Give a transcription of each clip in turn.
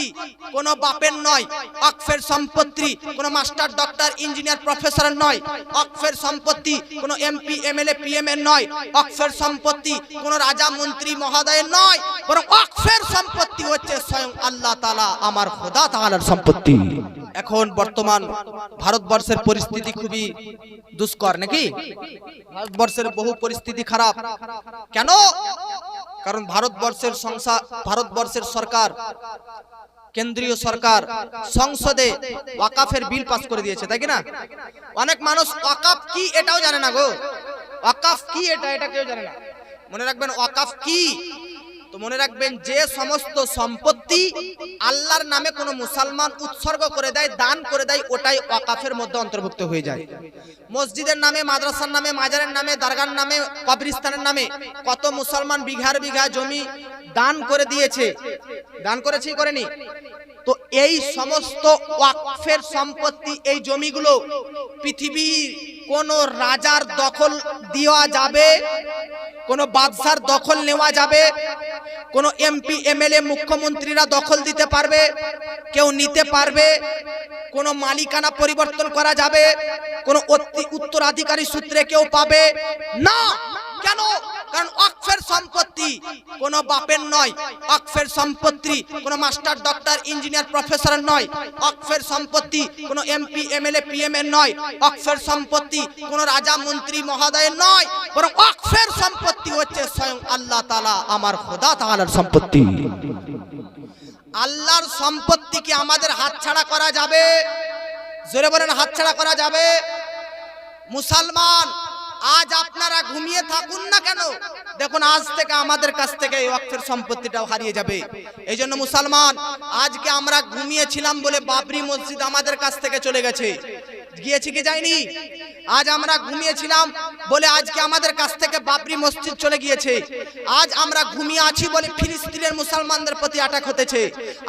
সম্পত্তি কোনো বাপের নয় অক্ফের সম্পত্তি, কোনো মাস্টার, ডক্টর, ইঞ্জিনিয়ার, প্রফেসরের নয় অক্ফের সম্পত্তি, কোনো এমপি, এমএলএ, পিএম এর নয় অক্ফের সম্পত্তি, কোনো রাজা, মন্ত্রী, মহোদয়ের নয়, বরং অক্ফের সম্পত্তি হচ্ছে স্বয়ং আল্লাহ তাআলা, আমার খোদা তাআলার সম্পত্তি। এখন বর্তমান ভারতবর্ষের পরিস্থিতি খুবই দুষ্কর, নাকি? ভারতবর্ষের বহু পরিস্থিতি খারাপ। কেন? কারণ ভারতবর্ষের সংসার ভারতবর্ষের সরকার কেন্দ্রীয় সরকার সংসদে ওয়াকাফের বিল পাস করে দিয়েছে, তাই কি না? অনেক মানুষ ওয়াকাফ কি এটাও জানে না গো। ওয়াকাফ কি এটা এটা কেউ জানে না। মনে রাখবেন, ওয়াকাফ কি তো মনে রাখবেন যে সমস্ত সম্পত্তি আল্লাহর নামে কোনো মুসলমান উৎসর্গ করে দেয়, দান করে দেয়, ওটাই ওয়াকাফের মধ্যে অন্তর্ভুক্ত হয়ে যায়। মসজিদের নামে, মাদ্রাসার নামে, মাজারের নামে, দরগার নামে কবরিস্তানের নামে কত মুসলমান বিঘার বিঘা জমি দান করে দিয়েছে। দান করেছে করেনি? তো এই সমস্ত ওয়াকফের সম্পত্তি, এই জমিগুলো পৃথিবীর কোন রাজার দখল দেওয়া যাবে, কোন বাদশার দখল নেওয়া যাবে কোন এমপি এমএলএ মুখ্যমন্ত্রীরা দখল দিতে পারবে? কেউ নিতে পারবে? কোনো মালিকানা পরিবর্তন করা যাবে? কোনো উত্তরাধিকারী সূত্রে কেউ পাবে? না! কেন? কারণ অক্ষের সম্পত্তি কোন বাপের নয়, অক্ষের সম্পত্তি কোন মাস্টার, ডক্টর, ইঞ্জিনিয়ার প্রফেসরের নয়, অক্ষের সম্পত্তি কোন এমপি, এমএলএ, পিএম এর নয়, অক্ষের সম্পত্তি কোন রাজা, মন্ত্রী, মহোদয়ের নয়, বরং অক্ষের সম্পত্তি হচ্ছে স্বয়ং আল্লাহ তাআলা, আমার খোদা তাআলার সম্পত্তি। আল্লাহর সম্পত্তি কি আমাদের হাতছাড়া করা যাবে? জোরে বলেন হাতছাড়া করা যাবে? মুসলমান আজ আপনারা ঘুমিয়ে থাকুন না কেন? দেখুন, আজ থেকে আমাদের কাছ থেকে এই অক্ষের সম্পত্তিটাও হারিয়ে যাবে। এই জন্য মুসলমান, আজকে আমরা ঘুমিয়েছিলাম বলে বাবরি মসজিদ আমাদের কাছ থেকে চলে গেছে। গিয়েছি কি যায়নি? আজ আমরা ঘুমিয়েছিলাম বলে আজকে আমাদের কাছ থেকে বাবরি মসজিদ চলে গিয়েছে। আজ আমরা ঘুমিয়ে আছি বলে ফিলিস্তিনের মুসলমানদের প্রতি আটাক হতেছে।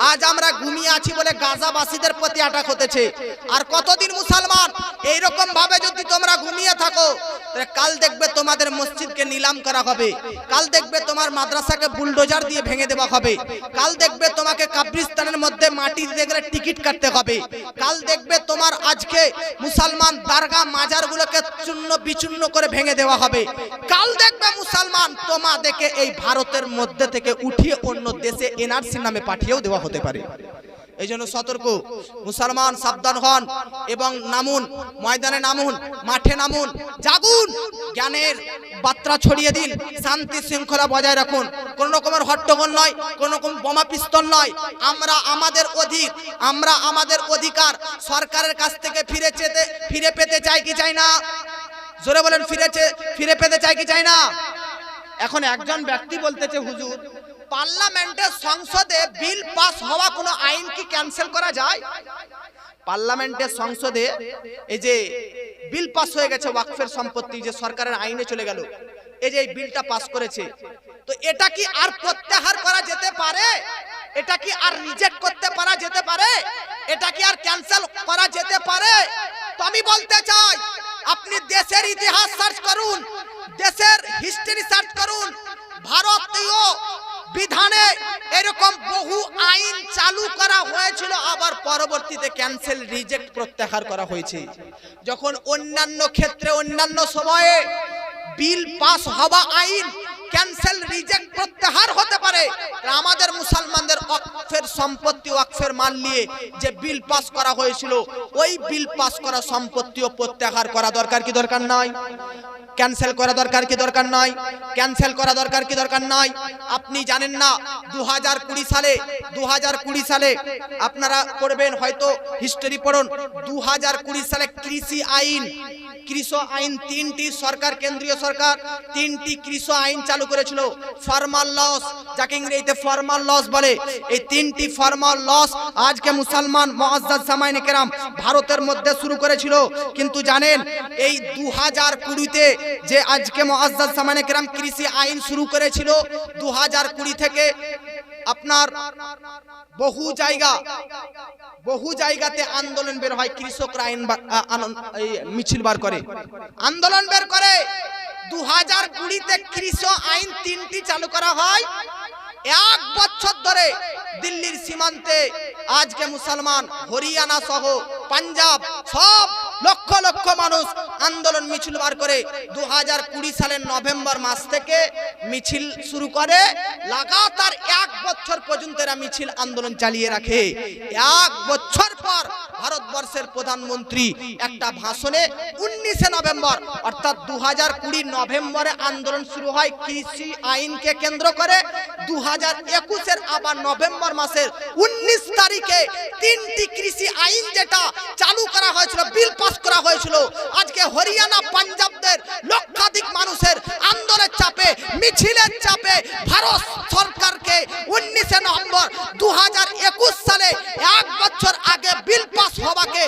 আজ আমরা ঘুমিয়ে আছি বলে গাজাবাসীদের প্রতি আটাক হতেছে। আর কতদিন মুসলমান? এইরকম ভাবে যদি তোমরা ঘুমিয়ে থাকো কাল দেখবে তোমাদের মসজিদকে নিলাম করা হবে। কাল দেখবে তোমার মাদ্রাসাকে বুলডোজার দিয়ে ভেঙে দেওয়া হবে। কাল দেখবে তোমাকে কাব্রিস্তানের মধ্যে মাটি দেখলে টিকিট কাটতে হবে। কাল দেখবে তোমার আজকে মুসলমান দারগা মাজারগুলোকে চূর্ণ বিচূর্ণ করে ভেঙে দেওয়া হবে। কাল দেখবে মুসলমান তোমাদেরকে এই ভারতের মধ্যে থেকে উঠিয়ে অন্য দেশে এনআরসি নামে পাঠিয়েও দেওয়া হতে পারে। এই জন্য সতর্ক। মুসলমান সাবধান হন এবং নামুন, ময়দানে নামুন, মাঠে নামুন, জাগুন, জ্ঞানের বার্তা ছড়িয়ে দিন, শান্তি শৃঙ্খলা বজায় রাখুন। কোন রকমের হট্টগোল নয়, কোন রকম বোমা পিস্তল নয়। আমরা আমাদের অধিক, আমরা আমাদের অধিকার। সরকারের কাছ থেকে ফিরে চেতে, ফিরে পেতে চাই কি চাই না? জোরে বলেন ফিরেছে ফিরে পেতে চাই কি চাই না? এখন একজন ব্যক্তি বলতেছে, হুজুর পার্লামেন্টের সংসদে বিল পাস হওয়া কোনো আইন কি ক্যান্সেল করা যায়? পার্লামেন্টের সংসদে এই যে বিল পাস হয়ে গেছে ওয়াকফের সম্পত্তি, যে সরকারের আইনে চলে গেল, এই যে এই বিলটা পাস করেছে, তো এটা কি আর প্রত্যাহার করা যেতে পারে? এটা কি আর রিজেক্ট করতে পারা যেতে পারে? এটা কি আর ক্যান্সেল করা যেতে পারে? তো আমি বলতে চাই, আপনি দেশের ইতিহাস সার্চ করুন, দেশের হিস্ট্রি সার্চ করুন, ভারতীয় বিধানে এরকম বহু আইন চালু করা হয়েছিল, আবার পরবর্তীতে ক্যান্সেল রিজেক্ট প্রত্যাহার করা হয়েছে। যখন অন্যান্য ক্ষেত্রে, অন্যান্য সময়ে বিল পাস হওয়া আইন ক্যান্সেল, রিজেক্ট, প্রত্যাহার হতে পারে। আমাদের মুসলমানদের অক্ষের সম্পত্তি অক্ষের মাল নিয়ে যে বিল পাস করা হয়েছিল, ওই বিল পাস করা সম্পত্তিও প্রত্যাহার করা দরকার কি দরকার নয় ক্যান্সেল করা দরকার কি দরকার নয় ক্যান্সেল করা দরকার কি দরকার নয় আপনি জানেন না দু হাজার কুড়ি সালে দু হাজার কুড়ি সালে আপনারা পড়বেন, হয়তো হিস্টোরি পড়ুন দু হাজার কুড়ি সালে কৃষি আইন কৃষি আইন তিনটি সরকার, কেন্দ্রীয় সরকার, তিনটি কৃষি আইন চালু করেছিল। ফর্মাল লস যাকে ইংরেজিতে ফর্মাল লস বলে। এই তিনটি ফর্মাল লস আজকে মুসলমান মুআজ্জাজ সামাইন কেরাম ভারতের মধ্যে শুরু করেছিল। কিন্তু জানেন, এই দু হাজার কুড়িতে যে আজকে মুআজ্জাজ সামাইন কেরাম কৃষি আইন শুরু করেছিল দু হাজার কুড়ি থেকে আপনার বহু জায়গা, বহু জায়গাতে আন্দোলন বের হয়, কৃষকরা আইন মিছিল বার করে। আন্দোলন বের করে। দু হাজার কুড়িতে কৃষক আইন তিনটি চালু করা হয়। এক বছর ধরে দিল্লির সীমান্তে আজকে মুসলমান, হরিয়ানা সহ পাঞ্জাব সব লক্ষ লক্ষ মানুষ আন্দোলন মিছিল বার করে দু হাজার কুড়ি সালের নভেম্বর মাস থেকে মিছিল শুরু করে। লাগাতার এক বছর পর্যন্ত এরা মিছিল আন্দোলন চালিয়ে রাখে। এক বছর পর ভারতবর্ষের প্রধানমন্ত্রী একটা ভাষণে উনিশে নভেম্বর, অর্থাৎ দু হাজার কুড়ি নভেম্বরে আন্দোলন শুরু হয় কৃষি আইনকে কেন্দ্র করে। দু হাজার একুশের আবার নভেম্বর মাসের উনিশ তারিখে তিনটি কৃষি আইন যেটা চালু করা হয়েছিল, বিল পাস করা হয়েছিল। আজকে হরিয়ানা, পাঞ্জাবদের লক্ষাধিক মানুষের আন্দোলনের চাপে, মিছিলের চাপে ভারত সরকারকে উনিশে নভেম্বর দু হাজার একুশ সালে এক বছর আগে বিল পাস হওয়াকে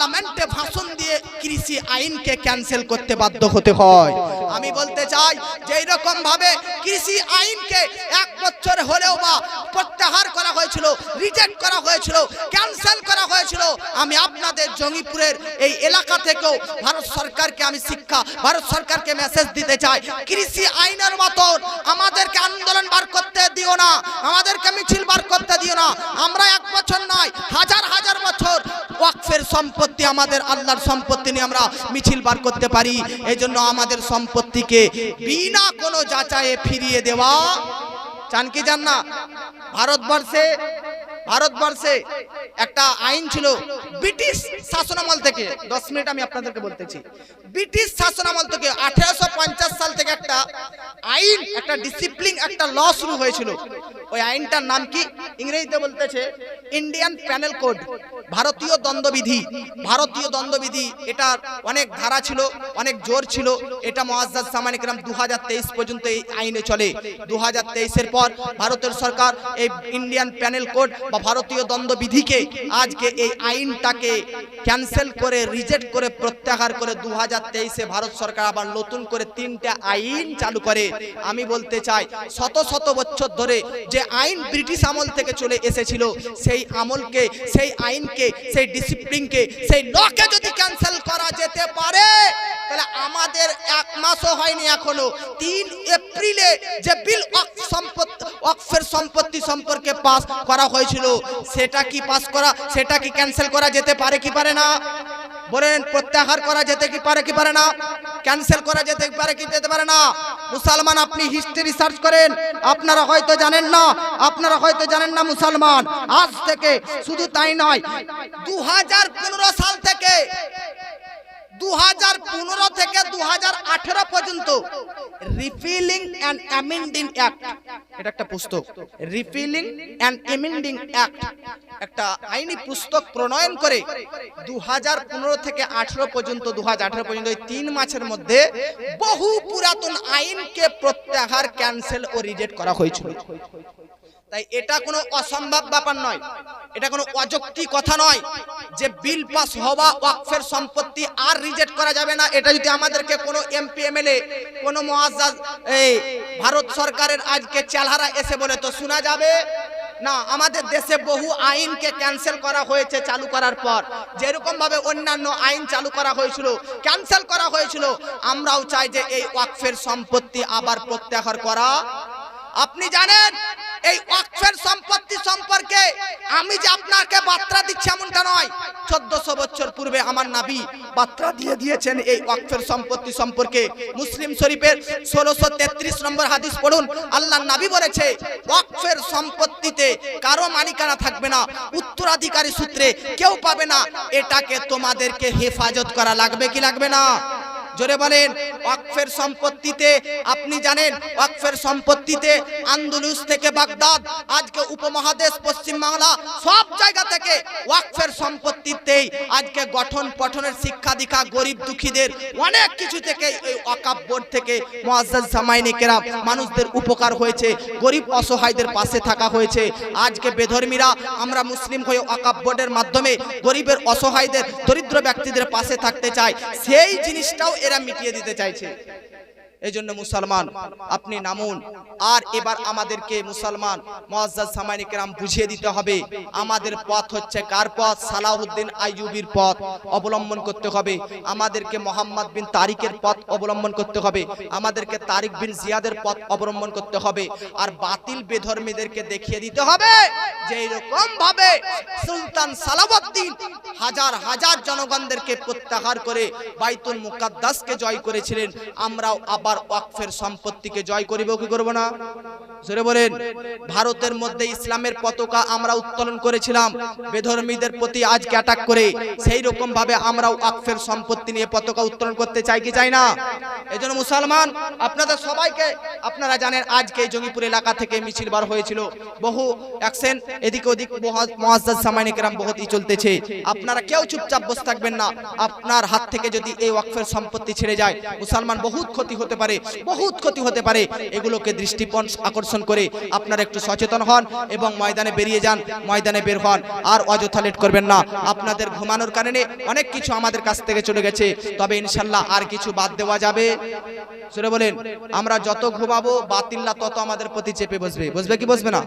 পার্লামেন্টে ভাষণ দিয়ে কৃষি আইনকে ক্যান্সেল করতে বাধ্য হতে হয়। আমি বলতে চাই যে এইরকম ভাবে কৃষি আইনকে এক বছর হলেও বা প্রত্যাহার করা হয়েছিল রিজেক্ট করা হয়েছিল ক্যান্সেল করা হয়েছিল, আমি আপনাদের জঙ্গিপুরের এই এলাকা থেকেও ভারত সরকারকে আমি শিক্ষা, ভারত সরকারকে মেসেজ দিতে চাই। কৃষি আইনের মতন আমাদেরকে আন্দোলন বার করতে দিও না, আমাদেরকে মিছিল বার করতে দিও না। আমরা এক বছর নয়, হাজার সম্পত্তি আমাদের আল্লাহর সম্পত্তি নিয়ে আমরা মিছিল বার করতে পারি। এই জন্য আমাদের সম্পত্তিকে বিনা কোনো যাচাইয়ে ফিরিয়ে দেওয়া। চান কি জান না? ভারতবর্ষে ভারতবর্ষে একটা আইন ছিল ব্রিটিশ শাসনামল থেকে। দশ মিনিট আমি আপনাদেরকে বলতেছি। ব্রিটিশ শাসনামল থেকে আঠেরোশো পঞ্চাশ সাল থেকে একটা আইন, একটা ডিসিপ্লিন একটা ল শুরু হয়েছিল। ওই আইনটার নাম কি? ইংরেজিতে বলতেছে ইন্ডিয়ান প্যানেল কোড ভারতীয় দ্বন্দ্ববিধি। ভারতীয় দ্বন্দ্ববিধি এটার অনেক ধারা ছিল, অনেক জোর ছিল। এটা মহাজাজ সামানিকরাম দু হাজার তেইশ পর্যন্ত এই আইনে চলে। দু হাজার পর ভারতের সরকার এই ইন্ডিয়ান প্যানেল কোড বা ভারতীয় দ্বন্দ্ববিধিকে আজকে এই আইনটাকে ক্যান্সেল করে, রিজেক্ট করে, প্রত্যাহার করে দু হাজার তেইশে ভারত সরকার আবার নতুন করে তিনটা আইন চালু করে। আমি বলতে চাই, শত শত বছর ধরে যে আইন ব্রিটিশ আমল থেকে চলে এসেছিল, সেই আমলকে, সেই আইনকে, সেই ডিসিপ্লিনকে, সেই লকে যদি ক্যান্সেল করা যেতে পারে, তাহলে আমাদের এক মাসও হয়নি এখনও। তিন এপ্রিলে যে বিল সম্পত্তি সম্পত্তি সম্পর্কে পাস করা হয়েছিল সেটা কি পাস করা, সেটা কি ক্যান্সেল করা যেতে পারে কি পারে না? বলেন, প্রত্যাহার করা যেতে কি পারে কি পারে না? ক্যান্সেল করা যেতে পারে কি যেতে পারে না? মুসলমান, আপনি হিস্ট্রি রিসার্চ করেন, আপনারা হয়তো জানেন না, আপনারা হয়তো জানেন না মুসলমান। আজ থেকে শুধু তাই নয় দু সাল থেকে দু হাজার পনেরো থেকে দু হাজার আঠেরো পর্যন্ত রিফিলিং অ্যান্ড অ্যামেন্ডিং অ্যাক্ট। এটা একটা পুস্তক। রিফিলিং অ্যান্ড অ্যামেন্ডিং অ্যাক্ট একটা আইনি পুস্তক প্রণয়ন করে দু হাজার পনেরো থেকে আঠেরো পর্যন্ত দু হাজার আঠারো পর্যন্ত এই তিন মাসের মধ্যে বহু পুরাতন আইনকে প্রত্যাহার, ক্যান্সেল ও রিজেক্ট করা হয়েছিল। তাই এটা কোনো অসম্ভব ব্যাপার নয়। এটা কোনো অযৌক্তিক কথা নয় যে বিল পাস হওয়া ওয়াকফের সম্পত্তি আর রিজেক্ট করা যাবে না। এটা যদি আমাদেরকে কোনো এমপি, এমএলএ, কোনো মহাজাজ এই ভারত সরকারের আজকে চেলহারা এসে বলে তো শোনা যাবে? না, আমাদের দেশে বহু আইনকে ক্যান্সেল করা হয়েছে চালু করার পর। যেরকম ভাবে অন্যান্য আইন চালু করা হয়েছিল ক্যান্সেল করা হয়েছিল, আমরাও চাই যে এই ওয়াকফের সম্পত্তি আবার প্রত্যাহার করা আপনি জানেন, এই ওয়াকফের সম্পত্তি সম্পর্কে আমি যে আপনাকে বার্তা দিচ্ছি এমনটা নয়। চোদ্দশো বছর পূর্বে আমার নাবি বার্তা দিয়ে দিয়েছেন এই ওয়াকফের সম্পত্তি সম্পর্কে। মুসলিম শরীফের ষোলোশো তেত্রিশ নম্বর হাদিস পড়ুন আল্লাহ নাবি বলেছে ওয়াকফের সম্পত্তিতে কারও মালিকানা থাকবে না, উত্তরাধিকারী সূত্রে কেউ পাবে না, এটাকে তোমাদেরকে হেফাজত করা লাগবে কি লাগবে না? জোরে বলেন, ওয়াকফের সম্পত্তিতে, আপনি জানেন, ওয়াকফের সম্পত্তিতে আন্দুলুস থেকে বাগদাদ, আজকে উপমহাদেশ, পশ্চিম বাংলা, সব জায়গা থেকে ওয়াকফের সম্পত্তিতেই আজকে গঠন পঠনের শিক্ষা দীক্ষা গরিব দুঃখীদের অনেক কিছু থেকে এই ওয়াকাব বোর্ড থেকে সামাইনে কেরাম মানুষদের উপকার হয়েছে, গরিব অসহায়দের পাশে থাকা হয়েছে। আজকে বেধর্মীরা, আমরা মুসলিম হয়ে ওয়াকাব বোর্ডের মাধ্যমে গরিবের অসহায়দের, দরিদ্র ব্যক্তিদের পাশে থাকতে চাই। সেই জিনিসটাও এরা মিটিয়ে দিতে চাইছে। এই জন্য মুসলমান, আপনি নামুন। আর এবার আমাদেরকে মুসলমান মুআজ্জাজ সামাইনি কেরাম বুঝিয়ে দিতে হবে, আমাদের পথ হচ্ছে কার পথ? সালাহুদ্দিন আইয়ুবির পথ অবলম্বন করতে হবে। আমাদেরকে মোহাম্মদ বিন তারিকের পথ অবলম্বন করতে হবে। আমাদেরকে তারিক বিন জিয়াদের পথ অবলম্বন করতে হবে। আর বাতিল বেধর্মীদেরকে দেখিয়ে দিতে হবে যে এরকম ভাবে সুলতান সালাউদ্দিন হাজার হাজার জনগণদেরকে প্রত্যাহার করে বাইতুল মুকাদ্দাসকে জয় করেছিলেন। আমরাও আবার ওয়াকফের সম্পত্তিকে জয় করিব কি করব না? জোরে বলেন, ভারতের মধ্যে ইসলামের পতাকা আমরা উত্তোলন করেছিলাম। বেধর্মীদের প্রতি আজকে অ্যাটাক করে, সেই রকম ভাবে আমরাও ওয়াকফের সম্পত্তি নিয়ে পতাকা উত্তোলন করতে চাই কি চাই না? এজন্য মুসলমান, আপনাদের সবাইকে, আপনারা জানেন আজকে জঙ্গিপুর এলাকা থেকে মিছিল বার হয়েছিল। বহু অ্যাকশন এদিকে ওদিক মুআজ্জাজ সামাইনি কেরাম বহুতই চলতেছে। আপনারা কেউ চুপচাপ বসে থাকবেন না। আপনার হাত থেকে যদি এই ওয়াকফের সম্পত্তি ছেড়ে যায়, মুসলমান বহুত ক্ষতি হতে পারে, বহুত ক্ষতি হতে পারে। এগুলোকে দৃষ্টিপন আকর্ষণ করে আপনারা একটু সচেতন হন এবং ময়দানে বেরিয়ে যান, ময়দানে বের হন। আর অযথা লেট করবেন না। আপনাদের ঘুমানোর কারণে অনেক কিছু আমাদের কাছ থেকে চলে গেছে। তবে ইনশাল্লাহ আর কিছু বাদ দেওয়া যাবে। সেটা বলেন, আমরা যত ঘুমাবো বাতিল্লা তত আমাদের প্রতি চেপে বসবে। বসবে কি বসবে না?